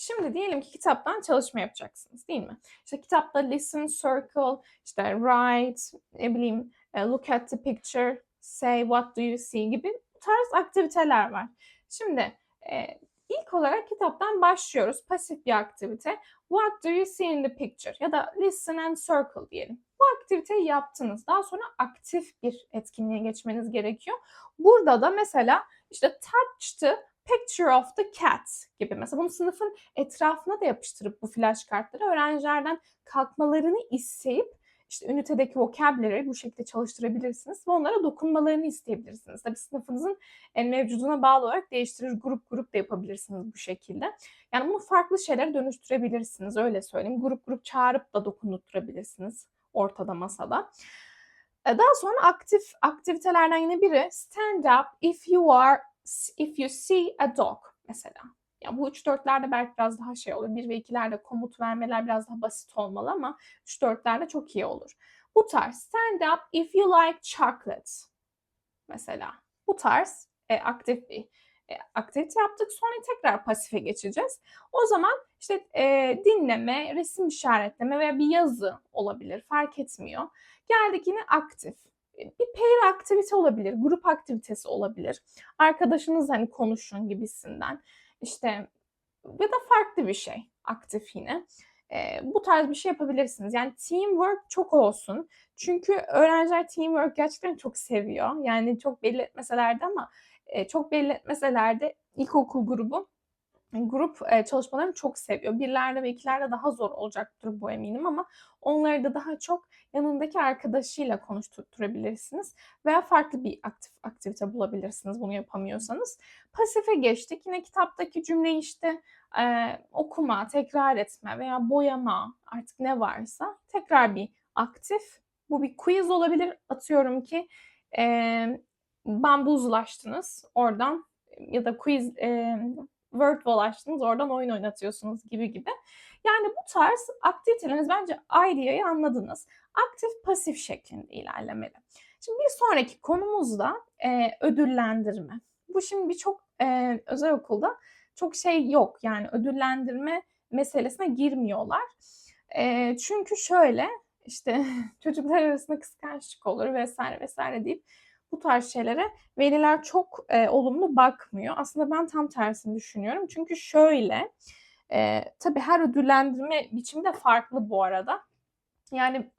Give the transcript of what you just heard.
Şimdi diyelim ki kitaptan çalışma yapacaksınız değil mi? İşte kitapta listen, circle, işte write, ne bileyim e, look at the picture, say what do you see gibi tarz aktiviteler var. Şimdi e, ilk olarak kitaptan başlıyoruz. Pasif bir aktivite. What do you see in the picture? Ya da listen and circle diyelim. Bu aktiviteyi yaptınız. Daha sonra aktif bir etkinliğe geçmeniz gerekiyor. Burada da mesela işte touch the picture of the cat gibi. Mesela bunu sınıfın etrafına da yapıştırıp bu flash kartları öğrencilerden kalkmalarını isteyip işte ünitedeki vocabulary bu şekilde çalıştırabilirsiniz ve onlara dokunmalarını isteyebilirsiniz. Tabii sınıfınızın en mevcuduna bağlı olarak değiştirir grup grup da yapabilirsiniz bu şekilde. Yani bunu farklı şeylere dönüştürebilirsiniz öyle söyleyeyim. Grup grup çağırıp da dokundurabilirsiniz ortada masada. E, Daha sonra aktif aktivitelerden yine biri stand up if you are if you see a dog mesela. Ya bu 3-4'lerde belki biraz daha şey olur. 1 ve 2'lerde komut vermeler biraz daha basit olmalı ama 3-4'lerde çok iyi olur. Bu tarz stand up if you like chocolate mesela. Bu tarz e, aktif bir e, aktivite yaptık. Sonra tekrar pasife geçeceğiz. O zaman işte e, dinleme, resim işaretleme veya bir yazı olabilir. Fark etmiyor. Geldik yine aktif. Bir pair aktivite olabilir, grup aktivitesi olabilir. Arkadaşınız hani konuşun gibisinden. İşte ya da farklı bir şey aktif yine. E, bu tarz bir şey yapabilirsiniz. Yani teamwork çok olsun. Çünkü öğrenciler teamwork gerçekten çok seviyor. Yani çok belli etmeseler de ama e, çok belli etmeseler de ilkokul grubu grup e, çalışmalarını çok seviyor. Birlerde ve ikilerde daha zor olacaktır bu eminim ama onları da daha çok yanındaki arkadaşıyla konuşturabilirsiniz veya farklı bir aktif aktivite bulabilirsiniz bunu yapamıyorsanız. Pasife geçtik. Yine kitaptaki cümleyi işte e, okuma, tekrar etme veya boyama artık ne varsa tekrar bir aktif. Bu bir quiz olabilir. Atıyorum ki e, bambuzlaştınız oradan ya da quiz e, Wordwall açtınız oradan oyun oynatıyorsunuz gibi gibi. Yani bu tarz aktiviteleriniz bence IDEA'yı anladınız. Aktif pasif şeklinde ilerlemeli. Şimdi bir sonraki konumuz da e, ödüllendirme. Bu şimdi birçok e, özel okulda çok şey yok. Yani ödüllendirme meselesine girmiyorlar. E, çünkü şöyle işte çocuklar arasında kıskançlık olur vesaire vesaire deyip bu tarz şeylere veliler çok e, olumlu bakmıyor. Aslında ben tam tersini düşünüyorum. Çünkü şöyle, e, tabii her ödüllendirme biçimi de farklı bu arada. Yani